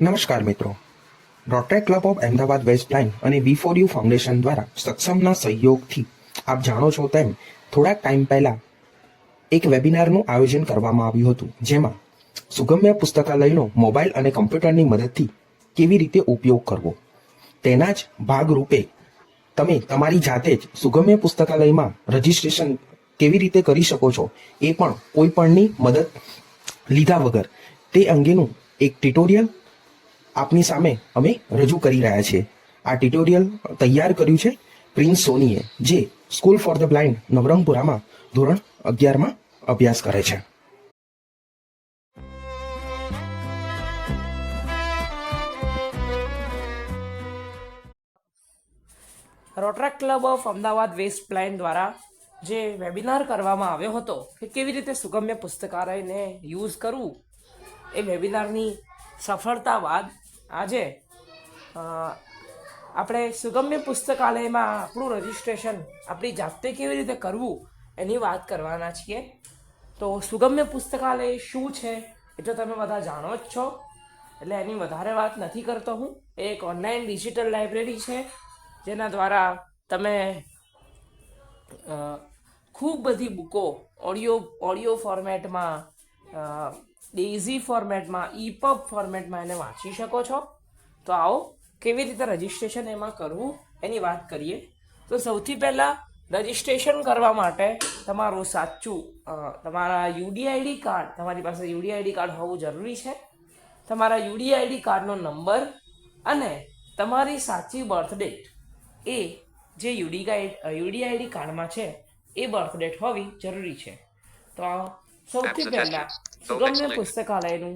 નમસ્કાર મિત્રો. Rotary club of Ahmedabad west line અને વી ફોર યુ ફાઉન્ડેશન દ્વારા સક્ષમના સહયોગથી આપ જાણો છો તેમ થોડાક ટાઈમ પહેલા એક વેબિનારનું આયોજન કરવામાં આવ્યું હતું, જેમાં સુગમ્ય પુસ્તકાલયનો મોબાઈલ અને કમ્પ્યુટરની મદદથી કેવી રીતે ઉપયોગ કરવો. તેના જ ભાગરૂપે તમે તમારી જાતે જ સુગમ્ય પુસ્તકાલયમાં રજીસ્ટ્રેશન કેવી રીતે કરી શકો છો એ પણ કોઈ પણની મદદ લીધા વગર તે અંગેનું એક ટ્યુટોરિયલ આપની સામે અમે રજૂ કરી રહ્યા છીએ. આ ટ્યુટોરિયલ તૈયાર કર્યું છે પ્રિન્સ સોનીએ જે સ્કૂલ ફોર ધ બ્લાઇન્ડ નવરંગપુરામાં ધોરણ અગિયારમાં અભ્યાસ કરે છે. Rotaract club of Ahmedabad west plan દ્વારા જે વેબિનાર કરવામાં આવ્યો હતો, કે કેવી રીતે સુગમ્ય પુસ્તકાલયને યુઝ કરવું, એ વેબિનારની સફળતા બાદ આજે આપણે સુગમ્ય પુસ્તકાલયમાં આપણું રજિસ્ટ્રેશન આપણી જાતે કેવી રીતે કરવું એની વાત કરવાના છીએ. તો સુગમ્ય પુસ્તકાલય શું છે એ તો તમે બધા જાણો જ છો. એટલે એની વધારે વાત નથી કરતો હું. એ એક ઓનલાઈન ડિજિટલ લાઇબ્રેરી છે, જેના દ્વારા તમે ખૂબ બધી બુકો ઓડિયો ઓડિયો ફોર્મેટમાં ડેઝી ફોર્મેટમાં ઈપબ ફોર્મેટમાં એને વાંચી શકો છો. તો આવો, કેવી રીતે રજિસ્ટ્રેશન એમાં કરવું એની વાત કરીએ. તો સૌથી પહેલાં રજિસ્ટ્રેશન કરવા માટે તમારું સાચું તમારા યુડીઆઈડી કાર્ડ તમારી પાસે યુડીઆઈડી કાર્ડ હોવું જરૂરી છે. તમારા યુડીઆઈડી કાર્ડનો નંબર અને તમારી સાચી બર્થ ડેટ એ જે યુડી યુડીઆઈડી કાર્ડમાં છે, એ બર્થ ડેટ હોવી જરૂરી છે. તો સૌથી પહેલા સુગમ્ય પુસ્તકાલયનું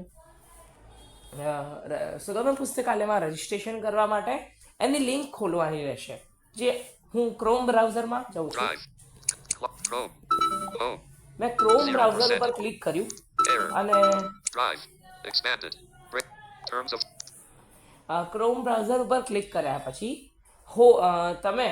સુગમ્ય પુસ્તકાલયમાં રજિસ્ટ્રેશન કરવા માટે એની લિંક ખોલવાની રહેશે જે હું ક્રોમ બ્રાઉઝરમાં જઉં છું. મેં ક્રોમ બ્રાઉઝર ઉપર ક્લિક કર્યું અને ક્રોમ બ્રાઉઝર ઉપર ક્લિક કર્યા પછી હો તમે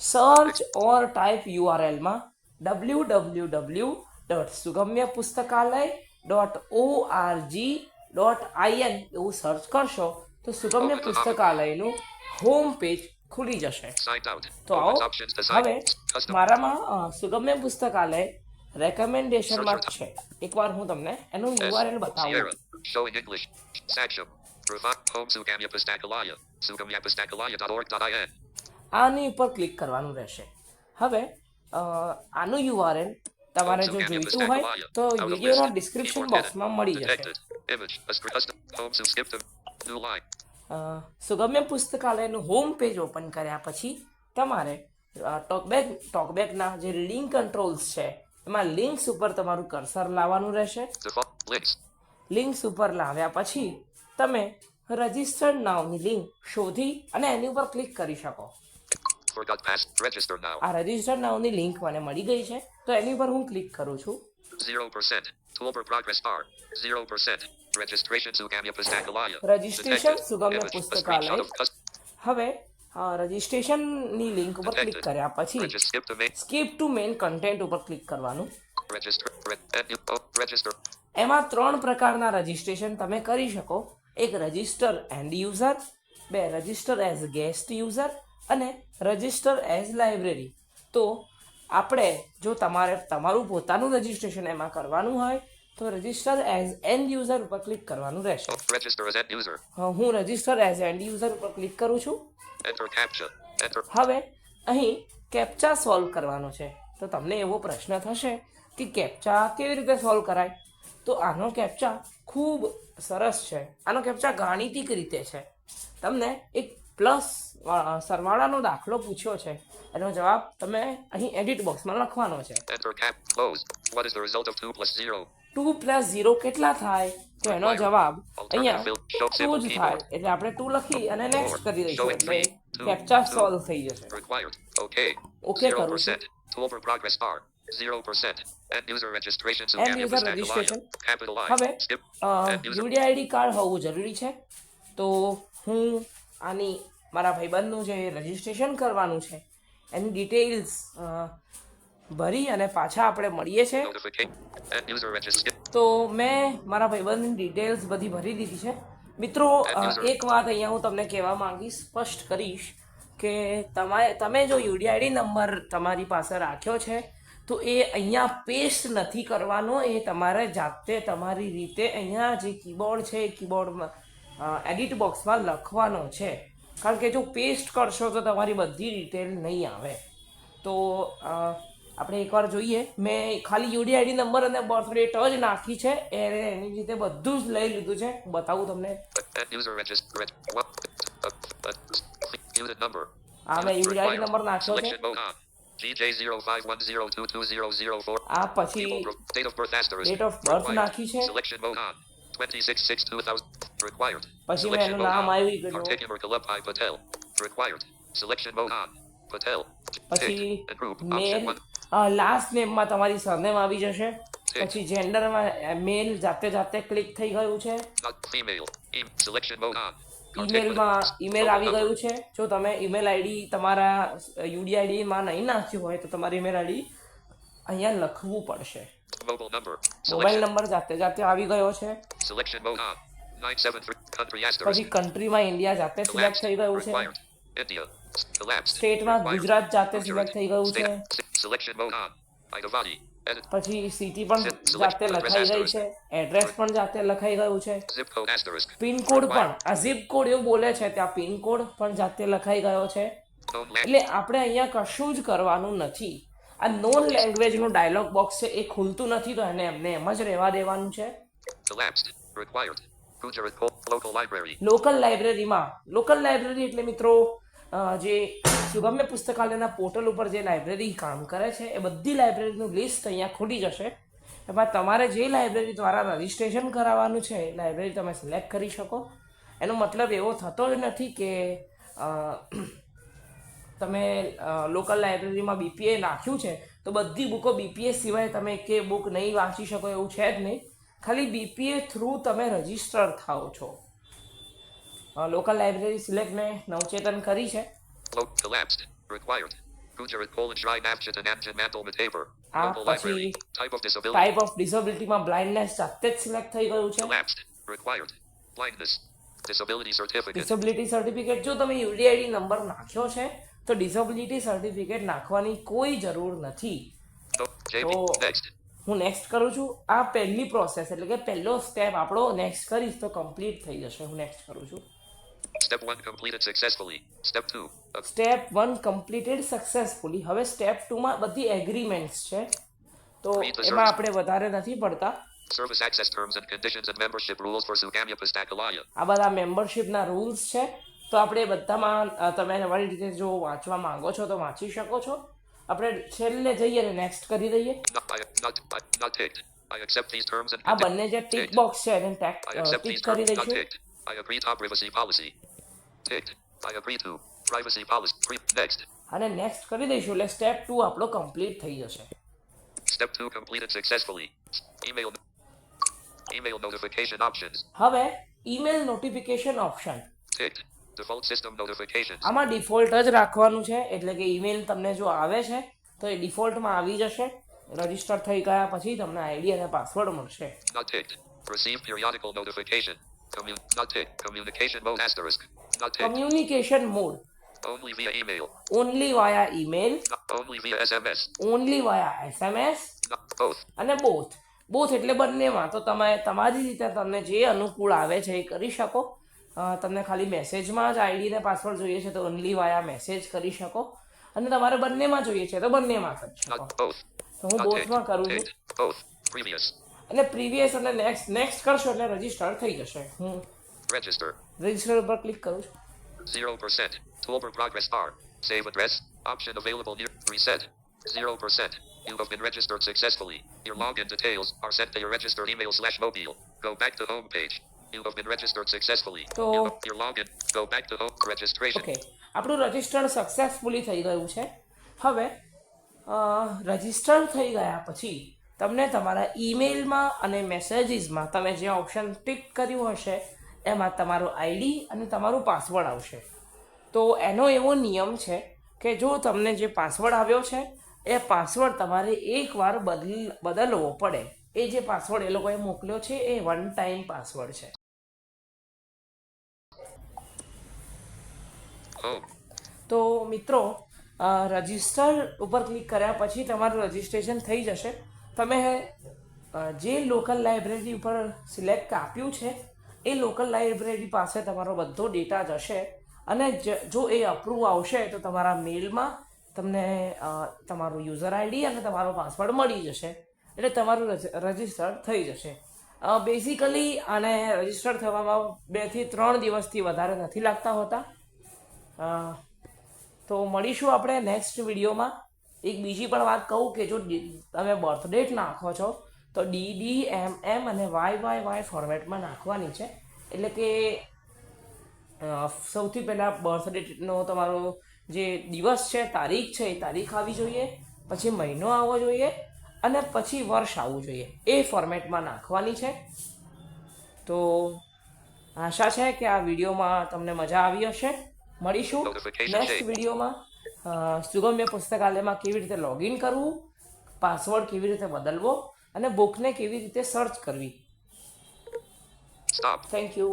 search or type યુઆરએલમાં W W W dot Sugamya Pustakalaya dot ORG dot IN એવું સર્ચ કરશો તો સુગમ્ય પુસ્તકાલયનું હોમ પેજ ખુલી જશે તો આવો. હવે મારામાં સુગમ્ય પુસ્તકાલય રેકમેન્ડેશનમાં છે એકવાર હું તમને એનું. યુઆરએલ બતાવું Sierra. Showing English. Saksham. Provide home Sugamya Pustakalaya. Sugamyapustakalaya.org.in. આની ઉપર ક્લિક કરવાનું રહેશે હવે આનું યુઆરએલ તમારે જો જોઈતું હોય તો વિડીયોના ડિસ્ક્રિપ્શન બોક્સમાં મળી જશે. સુગમ્ય પુસ્તકાલયનું હોમ પેજ ઓપન કર્યા પછી તમારે ટોકબેક ટોકબેકના જે લિંક કંટ્રોલ્સ છે એમાં લિંક્સ ઉપર તમારું કર્સર લાવવાનું રહેશે. લિંક્સ ઉપર લાવ્યા પછી તમે રજિસ્ટર્ડ નાવની લિંક શોધી અને એની ઉપર ક્લિક કરી શકો. આ રજિસ્ટર્ડ નાવની લિંક મને મળી ગઈ છે તો એની ઉપર હું ક્લિક કરું છું 0%. Toolbar progress bar. 0%. Registration Sugamya Pustakalaya. Registration Detected. Sugamya Image. A Pustakalaya. screenshot of custom. હવે રજિસ્ટ્રેશનની લિંક ઉપર ક્લિક કર્યા પછી. સ્કીપ ટુ મેઇન કન્ટેન્ટ ઉપર ક્લિક કરવાનું oh. એમાં ત્રણ પ્રકારના રજિસ્ટ્રેશન તમે કરી શકો એક રજિસ્ટર એન્ડ યુઝર બે રજિસ્ટર એઝ ગેસ્ટ યુઝર અને રજિસ્ટર એઝ લાઇબ્રેરી તો આપણે જો તમારે તમારું પોતાનું રજિસ્ટ્રેશન એમાં કરવાનું હોય તો રજિસ્ટર એઝ એન્ડ યુઝર ઉપર ક્લિક કરવાનું રહેશે. હા, રજિસ્ટર એઝ એન્ડ યુઝર ઉપર ક્લિક કરું છું. હવે અહીં કેપ્ચા સોલ્વ કરવાનો છે. તો તમને એવો પ્રશ્ન થશે કે કેપ્ચા કેવી રીતે સોલ્વ કરાય? તો આનો કેપ્ચા ખૂબ સરસ છે. આનો કેપ્ચા ગાણિતિક રીતે છે. તમને એક પ્લસ સરવાળાનો દાખલો પૂછ્યો છે એનો જવાબ તમે અહીં એડિટ બોક્સમાં લખવાનો છે Enter cap. Close. What is the result of 2 plus 0? Two plus zero કેટલા થાય તો એનો જવાબ અહીંયા ટુ જ થાય એટલે આપણે ટુ લખી અને નેક્સ્ટ કરી દઈશું એટલે કેપ્ચા સોલ્વ થઈ જશે. Okay, કરું છું. 0%. Toolbar progress bar. 0%. End user registration to End user registration. Capital I. હવે. યુડીઆઈડી કાર્ડ હોવું જરૂરી છે તો હું આની મારા ભાઈબંધનું જે રજિસ્ટ્રેશન કરવાનું છે એની ડિટેલ્સ ભરી અને પાછા આપણે મળીએ છે Notification. End user register. Skip. તો મેં મારા ભાઈબંધની ડિટેલ્સ બધી ભરી દીધી છે મિત્રો એક વાત અહીંયા હું તમને કહેવા માંગીશ સ્પષ્ટ કરીશ કે તમારે તમે જો યુડીઆઈડી નંબર તમારી પાસે રાખ્યો છે તો એ અહીંયા પેસ્ટ નથી કરવાનો એ તમારે જાતે તમારી રીતે અહીંયા જે કીબોર્ડ છે એ કીબોર્ડમાં એડિટ બોક્સમાં લખવાનો છે કારણ કે જો પેસ્ટ કરશો તો તમારી બધી ડિટેલ નહીં આવે તો આપણે એકવાર જોઈએ મેં ખાલી યુડીઆઈડી નંબર અને બર્થ ડેટ જ નાખી છે એ એની રીતે બધું જ લઈ લીધું છે હું બતાવું તમને? Uh, uh. આ મેં યુડીઆઈડી. નંબર નાખ્યો છે Selection mode on. GJ0510220004. આ પછી of birth Required. નાખી છે. Selection mode on. 26-6-2000. Required. પછી મેં એનું નામ. આવી ગયું. પછી મેલ. લાસ્ટ નેમમાં તમારી સરનેમ આવી જશે પછી જેન્ડરમાં મેલ જાતે જાતે ક્લિક થઈ ગયું છે. ઈમેલમાં ઈમેલ આવી. ગયું છે જો તમે ઈમેલ આઈડી તમારા યુડીઆઈડીમાં નહીં નાખ્યું હોય તો તમારી ઈમેલ આઈડી અહીંયા લખવું પડશે. મોબાઈલ. નંબર જાતે જાતે આવી ગયો છે Selection mode on. 973. Country asterisk. પછી કન્ટ્રીમાં ઇન્ડિયા જાતે સિલેક્ટ થઈ ગયું છે. સ્ટેટમાં. ગુજરાત જાતે. સિલેક્ટ થઈ ગયું છે. પછી સિટી પણ જાતે લખાઈ ગઈ છે એડ્રેસ પણ જાતે લખાઈ ગયું છે. પિનકોડ પણ આ ઝીપ કોડ એવું બોલે છે ત્યાં પિનકોડ પણ જાતે લખાઈ ગયો છે. એટલે આપણે અહીંયા કશું જ કરવાનું નથી આ નોન લેંગ્વેજનું ડાયલોગ બોક્સ છે એ ખુલતું નથી તો એને એમને એમ જ રહેવા દેવાનું છે. લોકલ લાઇબ્રેરીમાં લોકલ લાઇબ્રેરી એટલે મિત્રો જે સુગમ્ય પુસ્તકાલયના પોર્ટલ ઉપર જે લાઇબ્રેરી કામ કરે છે એ બધી લાઇબ્રેરીનું લિસ્ટ અહીંયા ખુલી જશે. એમાં તમારે જે લાઇબ્રેરી દ્વારા રજિસ્ટ્રેશન કરાવવાનું છે એ લાઇબ્રેરી તમે સિલેક્ટ કરી શકો. એનો મતલબ એવો થતો જ નથી કે તમે લોકલ લાઇબ્રેરીમાં બીપીએ નાખ્યું છે તો બધી બુકો બીપીએ સિવાય તમે કે બુક નહીં વાંચી શકો એવું છે જ નહીં. ખાલી બીપીએ થ્રુ તમે રજિસ્ટર થાઓ છો. લોકલ લાઇબ્રેરી સિલેક્ટ મેં નવચેતન કરી છે. Local પછી. ટાઈપ ઓફ ડિસેબિલિટીમાં બ્લાઇન્ડનેસ જાતે જ સિલેક્ટ થઈ ગયું છે. ડિસેબિલિટી સર્ટિફિકેટ જો તમે યુડીઆઈડી નંબર નાખ્યો છે તો ડિસેબિલિટી સર્ટિફિકેટ નાખવાની કોઈ જરૂર નથી. Next. હું નેક્સ્ટ કરું છું. આ પહેલી પ્રોસેસ એટલે કે પહેલો સ્ટેપ આપણો નેક્સ્ટ કરીશ તો કમ્પ્લીટ થઈ જશે. હું નેક્સ્ટ કરું છું. Step 1 completed successfully step 2. Uh, step one completed successfully હવે સ્ટેપ ટુમાં બધી એગ્રીમેન્ટ્સ છે. તો એમાં આપણે વધારે નથી પડતા. Service access terms and conditions and membership rules for Sugamya Pustakalaya. આ બધા મેમ્બરશિપના રૂલ્સ છે. તો આપણે બધામાં તમે તમારી રીતે જો વાંચવા માંગો છો તો વાંચી શકો છો આપણે છેલ્લે જઈએ અને નેક્સ્ટ કરી દઈએ આ બંને જે ટિક. બોક્સ છે એને ટેક ટિક કરી દઈશું. I agree to privacy policy. Ticked. I agree to privacy policy. Next. અને નેક્સ્ટ કરી દઈશું એટલે સ્ટેપ ટુ આપણો કમ્પ્લીટ થઈ જશે Step 2 completed successfully. Email. Email notification options. હવે ઈમેલ નોટિફિકેશન ઓપ્શન Ticked. આમાં ડિફોલ્ટ જ રાખવાનું છે એટલે કે ઈમેલ તમને જો આવે છે તો એ ડિફોલ્ટમાં આવી જશે રજિસ્ટર થઈ ગયા પછી તમને આઈડી અને પાસવર્ડ મળશે. Communication mode Only via email. Only via email. Only via SMS. Only via SMS. Both. અને both. બોથ એટલે બંનેમાં તો તમે તમારી રીતે તમને જે અનુકૂળ આવે છે એ કરી શકો તમને ખાલી મેસેજમાં જ આઈડી ને પાસવર્ડ જોઈએ છે તો ઓનલી વાયા મેસેજ કરી શકો અને તમારે બંનેમાં જોઈએ છે તો બંનેમાં કરી શકો. તો હું. બોથમાં કરું છું. અને પ્રીવિયસ અને નેક્સ્ટ નેક્સ્ટ કરશો એટલે રજિસ્ટર થઈ જશે હું Register. રજિસ્ટર ઉપર ક્લિક કરું છું 0%. Toolbar progress bar. Save address. Option available near reset. 0%. You have been registered successfully. Your login details are sent to your registered email slash mobile. Go back to home page. Registration. Okay આપણું register successfully થઈ ગયું છે. હવે register થઈ ગયા પછી તમને તમારા ઈમેલમાં અને મેસેજીસમાં તમે જે ઓપ્શન ટિક કર્યું હશે એમાં તમારું આઈડી અને તમારું પાસવર્ડ આવશે. તો એનો એવો નિયમ છે કે જો તમને જે પાસવર્ડ આવ્યો છે એ પાસવર્ડ તમારે એકવાર બદલ બદલવો પડે. એ જે પાસવર્ડ એ લોકોએ મોકલ્યો છે એ વન ટાઈમ પાસવર્ડ છે. તો મિત્રો રજિસ્ટર ઉપર ક્લિક કર્યા પછી તમારું રજિસ્ટ્રેશન થઈ જશે. તમે જે લોકલ લાઇબ્રેરી ઉપર સિલેક્ટ આપ્યું છે, એ લોકલ લાઇબ્રેરી પાસે તમારો બધો ડેટા જશે અને જો એ અપ્રૂવ આવશે તો તમારા મેલમાં તમને તમારું યુઝર આઈડી અને તમારો પાસવર્ડ મળી જશે. એટલે તમારું રજિસ્ટર થઈ જશે. બેઝિકલી આને રજિસ્ટર થવામાં બેથી ત્રણ દિવસથી વધારે નથી લાગતા હોતા. તો મળીશું આપણે નેક્સ્ટ વિડીયોમાં. એક બીજી પણ વાત કહું કે જો તમે બર્થડેટ નાખો છો, તો ડી ડી એમ એમ અને વાય વાય વાય ફોર્મેટમાં નાખવાની છે. એટલે કે સૌથી પહેલાં બર્થડેટનો તમારો જે દિવસ છે, તારીખ છે, એ તારીખ આવી જોઈએ, પછી મહિનો આવવો જોઈએ, અને પછી વર્ષ આવવું જોઈએ. એ ફોર્મેટમાં નાખવાની છે. તો આશા છે કે આ વિડીયોમાં તમને મજા આવી હશે. મળીશું નેક્સ્ટ વિડીયોમાં. સુગમ્ય પુસ્તકાલયમાં કેવી રીતે લોગિન કરવું પાસવર્ડ કેવી રીતે બદલવો અને બુકને કેવી રીતે સર્ચ કરવી. થેન્ક યુ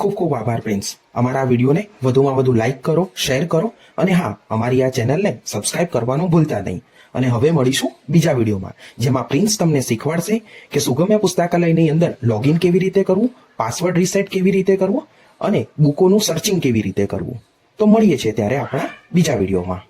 ખૂબ ખૂબ આભાર પ્રિન્સ અમારા વિડીયોને વધુમાં વધુ લાઇક કરો શેર કરો અને હા, અમારી આ ચેનલને સબસ્ક્રાઇબ કરવાનું ભૂલતા નહીં. અને હવે મળીશું બીજા વિડીયોમાં, જેમાં પ્રિન્સ તમને શીખવાડશે કે સુગમ્ય પુસ્તકાલયની અંદર લોગિન કેવી રીતે કરવું પાસવર્ડ રીસેટ કેવી રીતે કરવો અને બુકોનું સર્ચિંગ કેવી રીતે કરવું. તો મળીએ છીએ ત્યારે આપણા બીજા વિડીયોમાં.